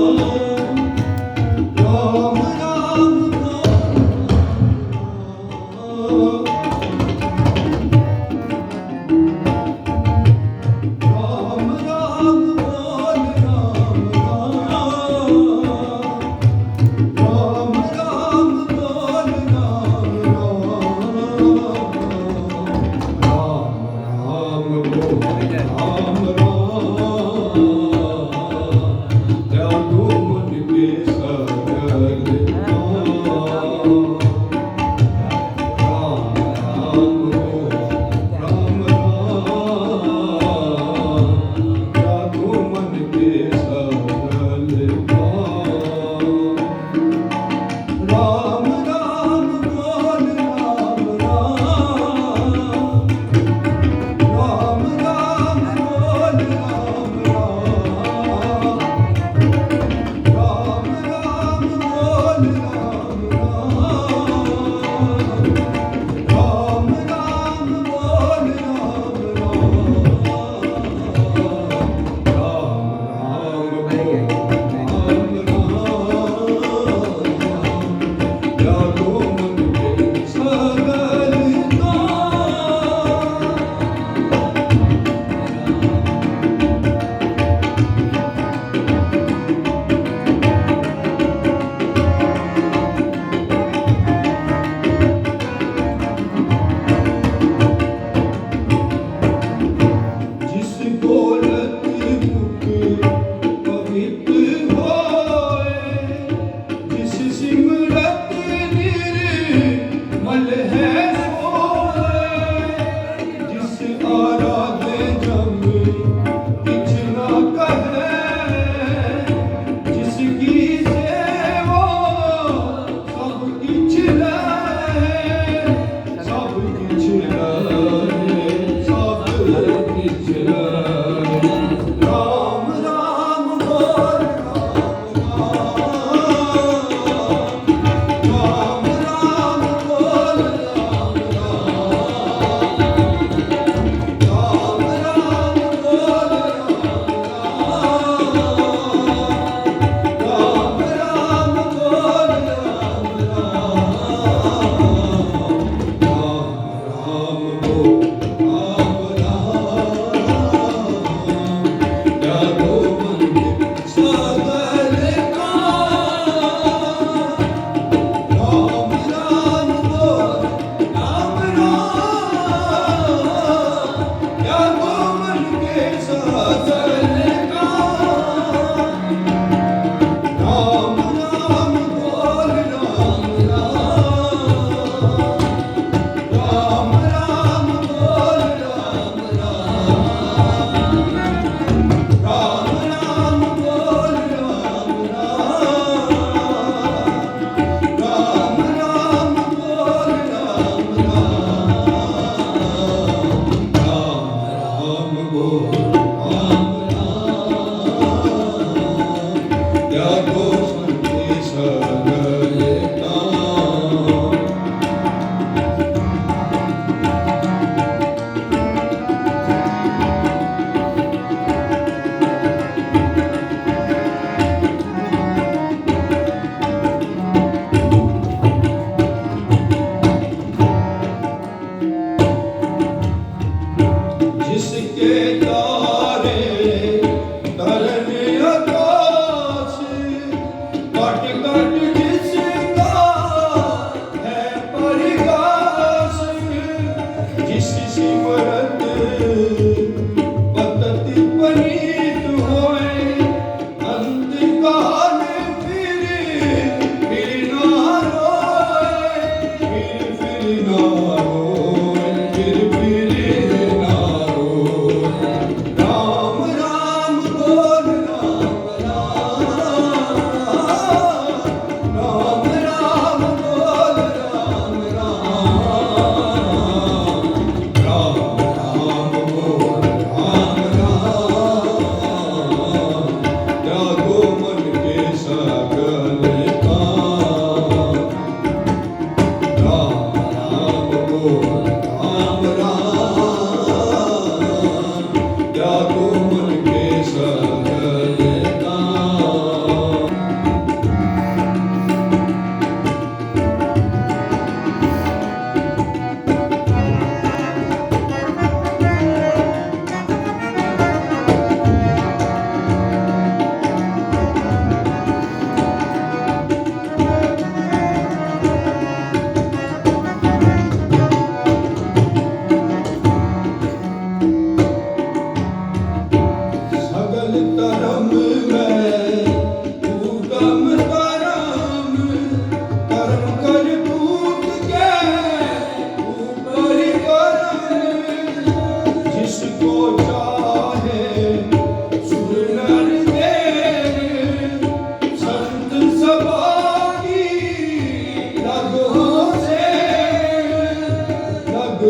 Oh.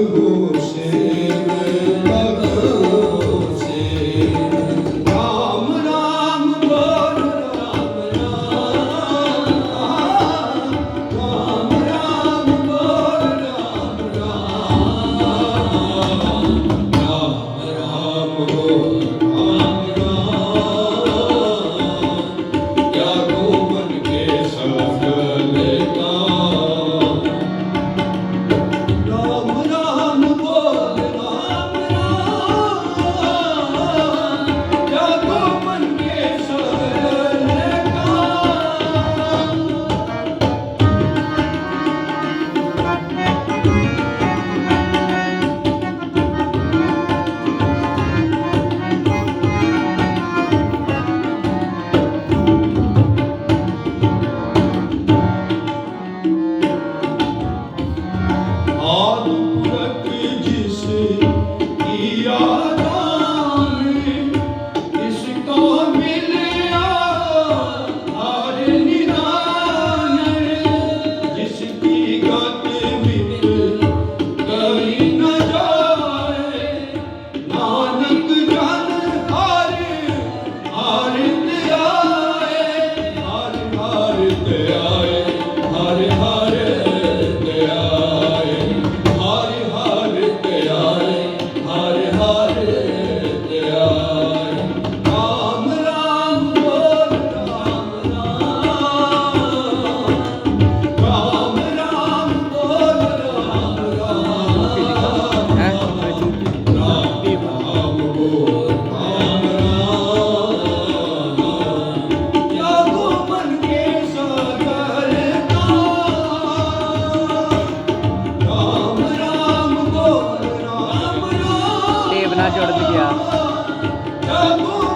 do 아,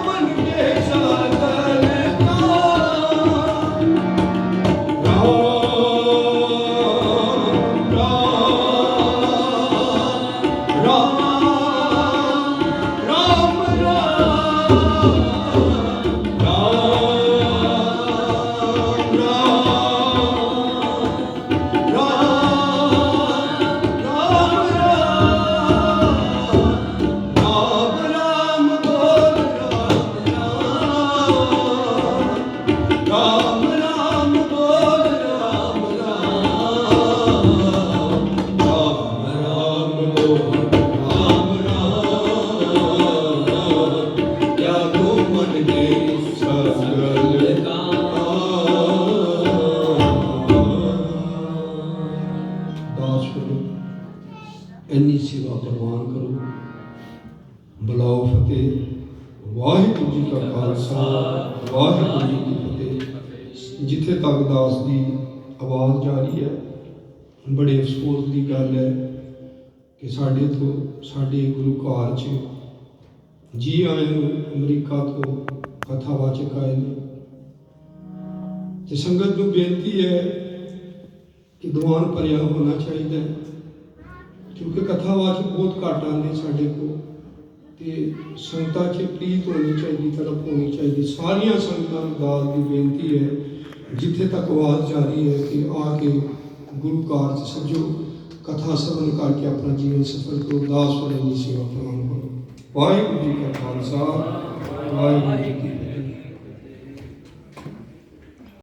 ਇੰਨੀ ਸੇਵਾ ਪ੍ਰਵਾਨ ਕਰੋ। ਬੁਲਾਓ ਫਤਿਹ। ਵਾਹਿਗੁਰੂ ਜੀ ਕਾ ਖਾਲਸਾ, ਵਾਹਿਗੁਰੂ ਜੀ ਕੀ ਫਤਿਹ। ਜਿੱਥੇ ਤੱਕ ਦਾਸ ਦੀ ਆਵਾਜ਼ ਜਾ ਰਹੀ ਹੈ, ਬੜੇ ਅਫਸੋਸ ਦੀ ਗੱਲ ਹੈ ਕਿ ਸਾਡੇ ਤੋਂ, ਸਾਡੇ ਗੁਰੂ ਘਰ 'ਚ ਜੀ ਆਏ ਨੂੰ ਅਮਰੀਕਾ ਤੋਂ ਕਥਾਵਾਚਕ ਆਏ ਨੇ। ਤੇ ਸੰਗਤ ਨੂੰ ਬੇਨਤੀ ਹੈ ਕਿ ਦੁਆਨ ਭਰਿਆ ਹੋਣਾ ਚਾਹੀਦਾ ਹੈ। ਕਿਉਂਕਿ ਕਥਾਵਾਚਕ ਬਹੁਤ ਘੱਟ ਆਉਂਦੇ ਸਾਡੇ ਕੋਲ ਤੇ ਸੰਗਤਾਂ 'ਚ ਪ੍ਰੀਤ ਹੋਣੀ ਚਾਹੀਦੀ ਤੜਪ ਹੋਣੀ ਚਾਹੀਦੀ। ਸਾਰੀਆਂ ਸੰਗਤਾਂ ਨੂੰ ਦਾਸ ਦੀ ਬੇਨਤੀ ਹੈ, ਜਿੱਥੇ ਤੱਕ ਆਵਾਜ਼ ਜਾਰੀ ਹੈ ਕਿ ਆ ਕੇ ਗੁਰੂ ਕਾਰਜ 'ਚ ਸੱਜੋ, ਕਥਾ ਸਰਵਣ ਕਰਕੇ ਆਪਣਾ ਜੀਵਨ ਸਫਲ ਕਰੋ, ਦਾਸ ਵਰਨ ਦੀ ਸੇਵਾ ਪ੍ਰਵਾਨ ਕਰੋ। ਵਾਹਿਗੁਰੂ ਜੀ ਕਾ ਖਾਲਸਾ, ਵਾਹਿਗੁਰੂ ਜੀ ਕੀ